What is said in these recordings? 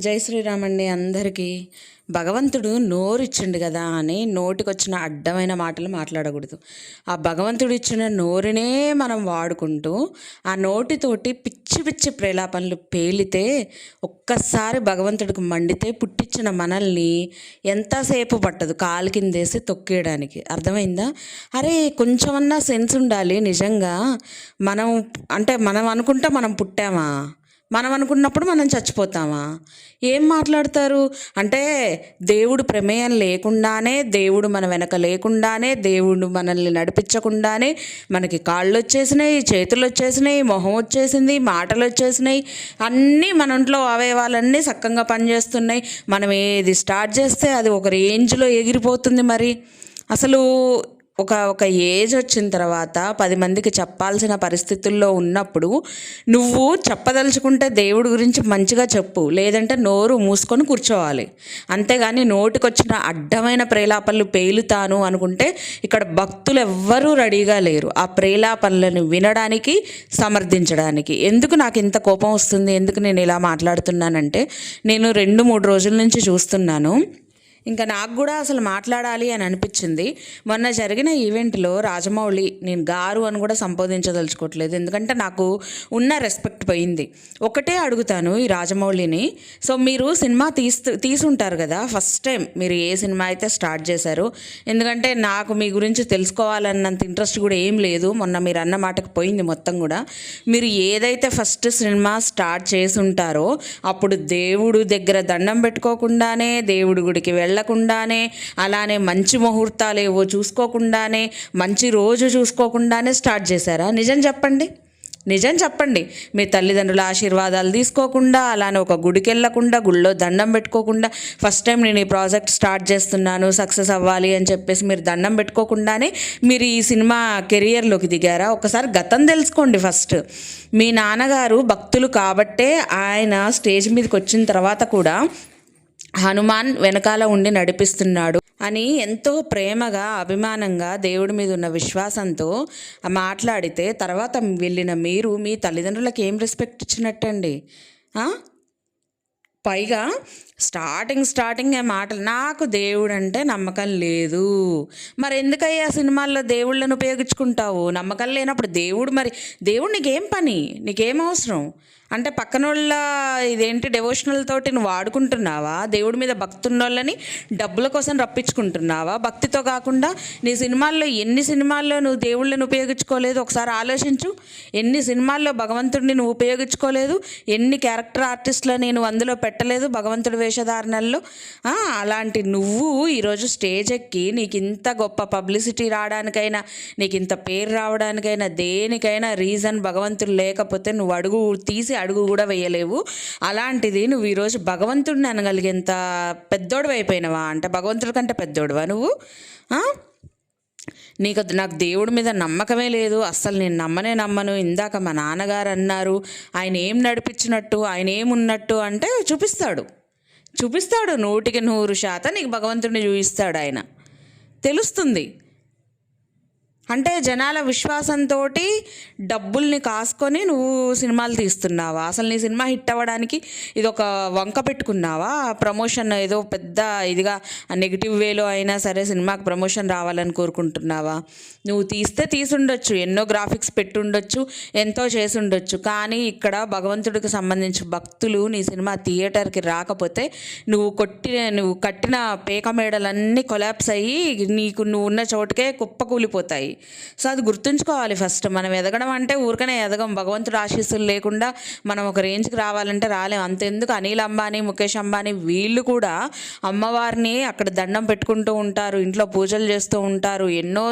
జై శ్రీరామ్ అండి అందరికీ. భగవంతుడు నోరు ఇచ్చిండు కదా అని నోటికొచ్చిన అడ్డమైన మాటలు మాట్లాడకూడదు. ఆ భగవంతుడు ఇచ్చిన నోరునే మనం వాడుకుంటూ ఆ నోటితోటి పిచ్చి పిచ్చి ప్రేలాపనలు పేలితే ఒక్కసారి భగవంతుడికి మండితే పుట్టించిన మనల్ని ఎంతసేపు పట్టదు కాలు కిందేసి తొక్కేయడానికి. అర్థమైందా? అరే కొంచెమన్నా సెన్స్ ఉండాలి నిజంగా. మనం అంటే మనం అనుకుంటే మనం పుట్టామా? మనం అనుకున్నప్పుడు మనం చచ్చిపోతామా? ఏం మాట్లాడతారు? అంటే దేవుడు ప్రమేయం లేకుండానే దేవుడు మన వెనక లేకుండానే దేవుడు మనల్ని నడిపించకుండానే మనకి కాళ్ళు వచ్చేసినాయి చేతులు వచ్చేసినాయి మొహం వచ్చేసింది మాటలు వచ్చేసినాయి అన్నీ మన ఒంట్లో అవయవాలన్నీ చక్కగా పనిచేస్తున్నాయి. మనం ఏది స్టార్ట్ చేస్తే అది ఒక రేంజ్లో ఎగిరిపోతుంది మరి. అసలు ఒక ఒక ఏజ్ వచ్చిన తర్వాత పది మందికి చెప్పాల్సిన పరిస్థితుల్లో ఉన్నప్పుడు నువ్వు చెప్పదలుచుకుంటే దేవుడి గురించి మంచిగా చెప్పు లేదంటే నోరు మూసుకొని కూర్చోవాలి. అంతేగాని నోటికొచ్చిన అడ్డమైన ప్రేలాపనలు పేలుతాను అనుకుంటే ఇక్కడ భక్తులు ఎవ్వరూ రెడీగా లేరు. ఆ ప్రేలాపనలను వినడానికి సమర్థించడానికి. ఎందుకు నాకు ఇంత కోపం వస్తుంది? ఎందుకు నేను ఇలా మాట్లాడుతున్నానంటే నేను రెండు మూడు రోజుల నుంచి చూస్తున్నాను. ఇంకా నాకు కూడా అసలు మాట్లాడాలి అని అనిపించింది. మొన్న జరిగిన ఈవెంట్లో రాజమౌళి నేను గారు అని కూడా సంబోధించదలుచుకోవట్లేదు. ఎందుకంటే నాకు ఉన్న రెస్పెక్ట్ పోయింది. ఒకటే అడుగుతాను ఈ రాజమౌళిని. సో మీరు సినిమా తీస్తూ తీసుంటారు కదా ఫస్ట్ టైం మీరు ఏ సినిమా అయితే స్టార్ట్ చేశారు. ఎందుకంటే నాకు మీ గురించి తెలుసుకోవాలన్నంత ఇంట్రెస్ట్ కూడా ఏం లేదు. మొన్న మీరు అన్న మాటకు పోయింది మొత్తం కూడా. మీరు ఏదైతే ఫస్ట్ సినిమా స్టార్ట్ చేసి ఉంటారో అప్పుడు దేవుడు దగ్గర దండం పెట్టుకోకుండానే దేవుడి గుడికి వెళ్ళకుండానే అలానే మంచి ముహూర్తాలు ఏవో చూసుకోకుండానే మంచి రోజు చూసుకోకుండానే స్టార్ట్ చేశారా? నిజం చెప్పండి. నిజం చెప్పండి. మీ తల్లిదండ్రుల ఆశీర్వాదాలు తీసుకోకుండా అలానే ఒక గుడికి వెళ్ళకుండా గుళ్ళో దండం పెట్టుకోకుండా ఫస్ట్ టైం నేను ఈ ప్రాజెక్ట్ స్టార్ట్ చేస్తున్నాను సక్సెస్ అవ్వాలి అని చెప్పేసి మీరు దండం పెట్టుకోకుండానే మీరు ఈ సినిమా కెరియర్లోకి దిగారా? ఒకసారి గతం తెలుసుకోండి ఫస్ట్. మీ నాన్నగారు భక్తులు కాబట్టే ఆయన స్టేజ్ మీదకి వచ్చిన తర్వాత కూడా హనుమాన్ వెనకాల ఉండి నడిపిస్తున్నాడు. అని ఎంతో ప్రేమగా అభిమానంగా దేవుడి మీద ఉన్న విశ్వాసంతో మాట్లాడితే తర్వాత వెళ్ళిన మీరు మీ తల్లిదండ్రులకు ఏం రెస్పెక్ట్ ఇచ్చినట్టండి? పైగా స్టార్టింగ్ స్టార్టింగ్ ఏ మాటలు నాకు దేవుడు అంటే నమ్మకం లేదు. మరి ఎందుకయ్యా సినిమాల్లో దేవుళ్ళను ఉపయోగించుకుంటావు? నమ్మకం లేనప్పుడు దేవుడు మరి దేవుడు నీకేం పని? నీకేం అవసరం? అంటే పక్కన వాళ్ళ ఇదేంటి డెవోషనల్ తోటి నువ్వు వాడుకుంటున్నావా దేవుడి మీద భక్తి ఉన్నోళ్ళని డబ్బుల కోసం రప్పించుకుంటున్నావా? భక్తితో కాకుండా నీ సినిమాల్లో ఎన్ని సినిమాల్లో నువ్వు దేవుళ్ళని ఉపయోగించుకోలేదు? ఒకసారి ఆలోచించు. ఎన్ని సినిమాల్లో భగవంతుడిని నువ్వు ఉపయోగించుకోలేదు? ఎన్ని క్యారెక్టర్ ఆర్టిస్టులని నువ్వు అందులో పెట్టలేదు భగవంతుడి వేషధారణల్లో? అలాంటి నువ్వు ఈరోజు స్టేజ్ ఎక్కి నీకు ఇంత గొప్ప పబ్లిసిటీ రావడానికైనా నీకు ఇంత పేరు రావడానికైనా దేనికైనా రీజన్ భగవంతుడు లేకపోతే నువ్వు అడుగు తీసి అడుగు కూడా వేయలేవు. అలాంటిది నువ్వు ఈరోజు భగవంతుడిని అనగలిగేంత పెద్దోడు అయిపోయినవా? అంటే భగవంతుడి కంటే పెద్దోడువా నువ్వు? నీకు నాకు దేవుడి మీద నమ్మకమే లేదు. అస్సలు నేను నమ్మనే నమ్మను. ఇందాక మా నాన్నగారు అన్నారు ఆయన ఏం నడిపించినట్టు ఆయన ఏమున్నట్టు అంటే చూపిస్తాడు. చూపిస్తాడు నూటికి నూరు శాతం నీకు భగవంతుడిని చూపిస్తాడు ఆయన. తెలుస్తుంది. అంటే జనాల విశ్వాసంతో డబ్బుల్ని కాసుకొని నువ్వు సినిమాలు తీస్తున్నావా? అసలు నీ సినిమా హిట్ అవ్వడానికి ఇది ఒక వంక పెట్టుకున్నావా? ప్రమోషన్ ఏదో పెద్ద ఇదిగా నెగిటివ్ వేలో అయినా సరే సినిమాకి ప్రమోషన్ రావాలని కోరుకుంటున్నావా? నువ్వు తీస్తే తీసుండొచ్చు ఎన్నో గ్రాఫిక్స్ పెట్టుండొచ్చు ఎంతో చేసి ఉండొచ్చు కానీ ఇక్కడ భగవంతుడికి సంబంధించి భక్తులు నీ సినిమా థియేటర్కి రాకపోతే నువ్వు కొట్టిన నువ్వు కట్టిన పేక మేడలన్నీ కొలాప్స్ అయ్యి నీకు నువ్వు ఉన్న చోటుకే కుప్పకూలిపోతాయి. సో అది గుర్తుంచుకోవాలి ఫస్ట్. మనం ఎదగడం అంటే ఊరికనే ఎదగం. భగవంతుడు ఆశీస్సులు లేకుండా మనం ఒక రేంజ్కి రావాలంటే రాలేం. అంతెందుకు అనిల్ అంబానీ ముఖేష్ అంబానీ వీళ్ళు కూడా అమ్మవారిని అక్కడ దండం పెట్టుకుంటూ ఉంటారు. ఇంట్లో పూజలు చేస్తూ ఉంటారు. ఎన్నో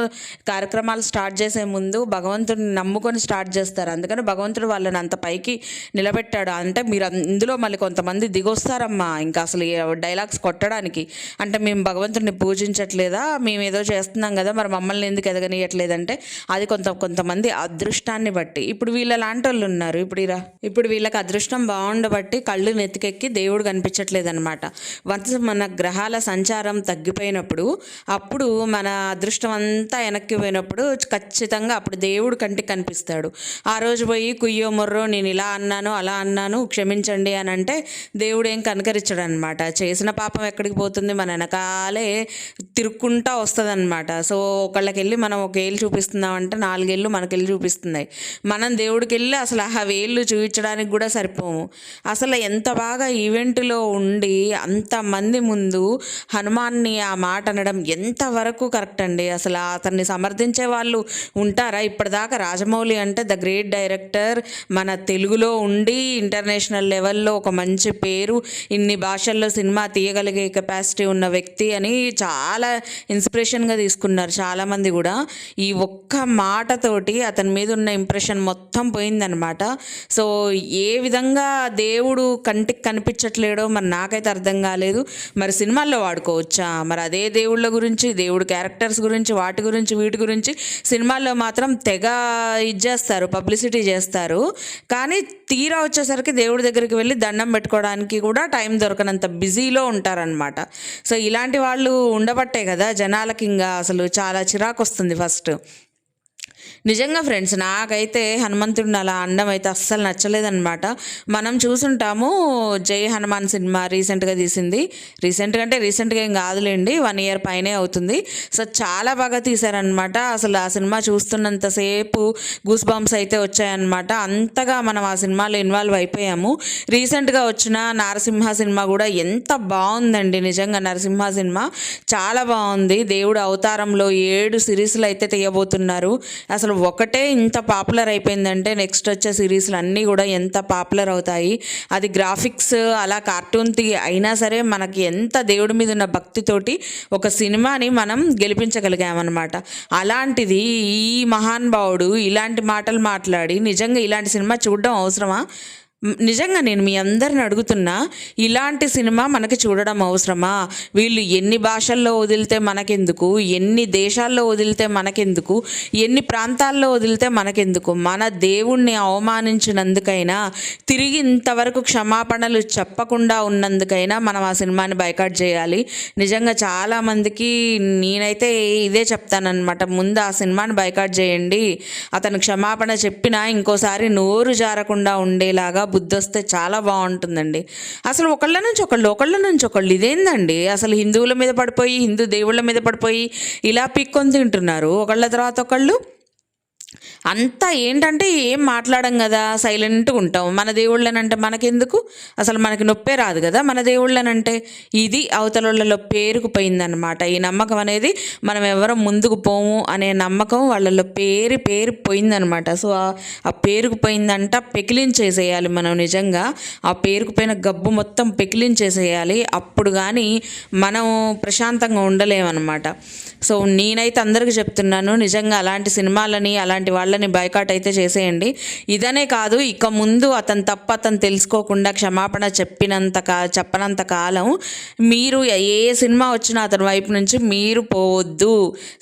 కార్యక్రమాలు స్టార్ట్ చేసే ముందు భగవంతుడిని నమ్ముకొని స్టార్ట్ చేస్తారు. అందుకని భగవంతుడు వాళ్ళని అంత పైకి నిలబెట్టాడు. అంటే మీరు ఇందులో మళ్ళీ కొంతమంది దిగొస్తారమ్మా ఇంకా అసలు డైలాగ్స్ కొట్టడానికి. అంటే మేము భగవంతుడిని పూజించట్లేదా? మేము ఏదో చేస్తున్నాం కదా మరి మమ్మల్ని ఎందుకు ఎదగని తెలియట్లేదంటే అది కొంత కొంతమంది అదృష్టాన్ని బట్టి. ఇప్పుడు వీళ్ళ లాంటి వాళ్ళు ఉన్నారు ఇప్పుడు ఇలా ఇప్పుడు వీళ్ళకి అదృష్టం బాగుండబట్టి కళ్ళు నెత్తికెక్కి దేవుడు కనిపించట్లేదు అనమాట వన్స్ మన గ్రహాల సంచారం తగ్గిపోయినప్పుడు అప్పుడు మన అదృష్టం అంతా వెనక్కి పోయినప్పుడు ఖచ్చితంగా అప్పుడు దేవుడు కంటికి కనిపిస్తాడు. ఆ రోజు పోయి కుయ్యో మొర్రో నేను ఇలా అన్నాను అలా అన్నాను క్షమించండి అని అంటే దేవుడు ఏం కనకరించడు అనమాట చేసిన పాపం ఎక్కడికి పోతుంది? మన వెనకాలే తిరుక్కుంటా వస్తుంది అనమాట సో ఒకళ్ళకి వెళ్ళి మనం ఒక ఏళ్ళు చూపిస్తున్నామంటే నాలుగేళ్ళు మనకెళ్ళి చూపిస్తున్నాయి. మనం దేవుడికి వెళ్ళి అసలు ఆ వేళ్ళు చూపించడానికి కూడా సరిపోము. అసలు ఎంత బాగా ఈవెంట్లో ఉండి అంతమంది ముందు హనుమాన్ని ఆ మాట అనడం ఎంతవరకు కరెక్ట్ అండి? అసలు అతన్ని సమర్థించే వాళ్ళు ఉంటారా? ఇప్పటిదాకా రాజమౌళి అంటే ద గ్రేట్ డైరెక్టర్. మన తెలుగులో ఉండి ఇంటర్నేషనల్ లెవెల్లో ఒక మంచి పేరు ఇన్ని భాషల్లో సినిమా తీయగలిగే కెపాసిటీ ఉన్న వ్యక్తి అని చాలా ఇన్స్పిరేషన్గా తీసుకున్నారు చాలామంది కూడా. ఈ ఒక్క మాటతోటి అతని మీద ఉన్న ఇంప్రెషన్ మొత్తం పోయిందనమాట సో ఏ విధంగా దేవుడు కంటికి కనిపించట్లేడో మరి నాకైతే అర్థం కాలేదు. మరి సినిమాల్లో వాడుకోవచ్చా? మరి అదే దేవుళ్ళ గురించి దేవుడు క్యారెక్టర్స్ గురించి వాటి గురించి వీటి గురించి సినిమాల్లో మాత్రం తెగ ఇచ్చేస్తారు పబ్లిసిటీ చేస్తారు. కానీ తీరా వచ్చేసరికి దేవుడి దగ్గరికి వెళ్ళి దండం పెట్టుకోవడానికి కూడా టైం దొరకనంత బిజీలో ఉంటారనమాట సో ఇలాంటి వాళ్ళు ఉండబట్టే కదా జనాలకి ఇంకా అసలు చాలా చిరాకు వస్తుంది ఫస్ట్. నిజంగా ఫ్రెండ్స్ నాకైతే హనుమంతుడిని అలా అండం అయితే అస్సలు నచ్చలేదన్నమాట. మనం చూసుంటాము జై హనుమాన్ సినిమా రీసెంట్గా తీసింది. రీసెంట్గా అంటే రీసెంట్గా ఏం కాదులేండి వన్ ఇయర్ పైనే అవుతుంది. సో చాలా బాగా తీశారనమాట అసలు ఆ సినిమా చూస్తున్నంతసేపు గూస్ బాంబ్స్ అయితే వచ్చాయన్నమాట. అంతగా మనం ఆ సినిమాలో ఇన్వాల్వ్ అయిపోయాము. రీసెంట్గా వచ్చిన నారసింహ సినిమా కూడా ఎంత బాగుందండి నిజంగా నరసింహ సినిమా. చాలా బాగుంది. దేవుడు అవతారంలో ఏడు సిరీస్లు అయితే తీయబోతున్నారు. అసలు ఒకటే ఇంత పాపులర్ అయిపోయిందంటే నెక్స్ట్ వచ్చే సిరీస్లు అన్నీ కూడా ఎంత పాపులర్ అవుతాయి. అది గ్రాఫిక్స్ అలా కార్టూన్ అయినా సరే మనకి ఎంత దేవుడి మీద ఉన్న భక్తితోటి ఒక సినిమాని మనం గెలిపించగలిగామన్నమాట. అలాంటిది ఈ మహానుభావుడు ఇలాంటి మాటలు మాట్లాడి నిజంగా ఇలాంటి సినిమా చూడడం అవసరమా? నిజంగా నేను మీ అందరిని అడుగుతున్నా ఇలాంటి సినిమా మనకి చూడడం అవసరమా? వీళ్ళు ఎన్ని భాషల్లో వదిలితే మనకెందుకు? ఎన్ని దేశాల్లో వదిలితే మనకెందుకు? ఎన్ని ప్రాంతాల్లో వదిలితే మనకెందుకు? మన దేవుణ్ణి అవమానించినందుకైనా తిరిగి ఇంతవరకు క్షమాపణలు చెప్పకుండా ఉన్నందుకైనా మనం ఆ సినిమాని బైకాట్ చేయాలి. నిజంగా చాలామందికి నేనైతే ఇదే చెప్తానన్నమాట. ముందు ఆ సినిమాని బైకాట్ చేయండి. అతను క్షమాపణ చెప్పినా ఇంకోసారి నోరు జారకుండా ఉండేలాగా బుద్ధి వస్తే చాలా బాగుంటుందండి. అసలు ఒకళ్ళ నుంచి ఒకళ్ళు ఒకళ్ళ నుంచి ఒకళ్ళు ఇదేందండి? అసలు హిందువుల మీద పడిపోయి హిందూ దేవుళ్ళ మీద పడిపోయి ఇలా పిక్కొని తింటున్నారు. ఒకళ్ళ తర్వాత ఒకళ్ళు అంతా ఏంటంటే ఏం మాట్లాడం కదా సైలెంట్గా ఉంటాం. మన దేవుళ్ళనంటే మనకెందుకు? అసలు మనకి నొప్పే రాదు కదా. మన దేవుళ్ళనంటే ఇది అవతలలో పేరుకుపోయిందనమాట ఈ నమ్మకం అనేది మనం ఎవరం ముందుకు పోము అనే నమ్మకం వాళ్ళలో పేరు పేరు పోయిందనమాట సో ఆ- పేరుకుపోయిందంట పెకిలించేసేయాలి మనం నిజంగా. ఆ పేరుకుపోయిన గబ్బు మొత్తం పెకిలించేసేయాలి. అప్పుడు కానీ మనం ప్రశాంతంగా ఉండలేమన్నమాట. సో నేనైతే అందరికీ చెప్తున్నాను నిజంగా అలాంటి సినిమాలని అలాంటి వాళ్ళని బైకాట్ అయితే చేసేయండి. ఇదనే కాదు ఇక ముందు అతను తప్ప అతను తెలుసుకోకుండా క్షమాపణ చెప్పినంత కా చెప్పనంత కాలం మీరు ఏ సినిమా వచ్చినా అతని వైపు నుంచి మీరు పోవద్దు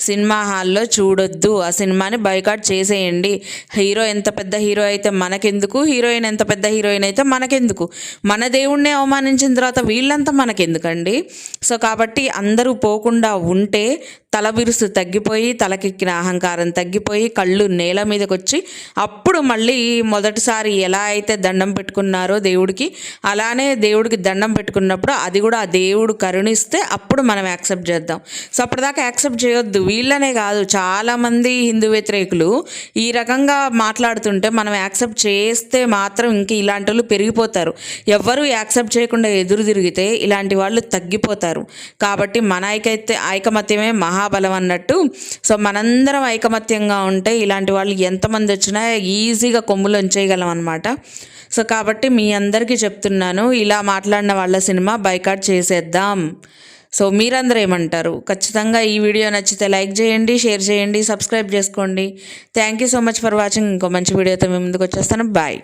సినిమా హాల్లో చూడొద్దు ఆ సినిమాని బైకాట్ చేసేయండి. హీరో ఎంత పెద్ద హీరో అయితే మనకెందుకు? హీరోయిన్ ఎంత పెద్ద హీరోయిన్ అయితే మనకెందుకు? మన దేవుణ్ణి అవమానించిన తర్వాత వీళ్ళంతా మనకెందుకండి? సో కాబట్టి అందరూ పోకుండా ఉంటే తల బిరుసు తగ్గిపోయి తలకెక్కిన అహంకారం తగ్గిపోయి కళ్ళు నేల మీదకి వచ్చి అప్పుడు మళ్ళీ మొదటిసారి ఎలా అయితే దండం పెట్టుకున్నారో దేవుడికి అలానే దేవుడికి దండం పెట్టుకున్నప్పుడు అది కూడా ఆ దేవుడు కరుణిస్తే అప్పుడు మనం యాక్సెప్ట్ చేద్దాం. సో అప్పటిదాకా యాక్సెప్ట్ చేయొద్దు. వీళ్ళనే కాదు చాలామంది హిందూ వ్యతిరేకులు ఈ రకంగా మాట్లాడుతుంటే మనం యాక్సెప్ట్ చేస్తే మాత్రం ఇంక ఇలాంటి వాళ్ళు పెరిగిపోతారు. ఎవ్వరూ యాక్సెప్ట్ చేయకుండా ఎదురు తిరిగితే ఇలాంటి వాళ్ళు తగ్గిపోతారు. కాబట్టి మన ఐకైతే ఐకమత్యమే మహాబలం అన్నట్టు. సో మనందరం ఐకమత్యంగా ఉంటే ఇలాంటి వాళ్ళు ఎంతమంది వచ్చినా ఈజీగా కొమ్ములు ఉంచేయగలం అనమాట సో కాబట్టి మీ అందరికీ చెప్తున్నాను ఇలా మాట్లాడిన వాళ్ళ సినిమా బైకాట్ చేసేద్దాం. సో మీరందరూ ఏమంటారు? ఖచ్చితంగా ఈ వీడియో నచ్చితే లైక్ చేయండి షేర్ చేయండి సబ్స్క్రైబ్ చేసుకోండి. Thank you so much for watching ఇంకో మంచి వీడియోతో మేము ముందుకు వచ్చేస్తాను. బాయ్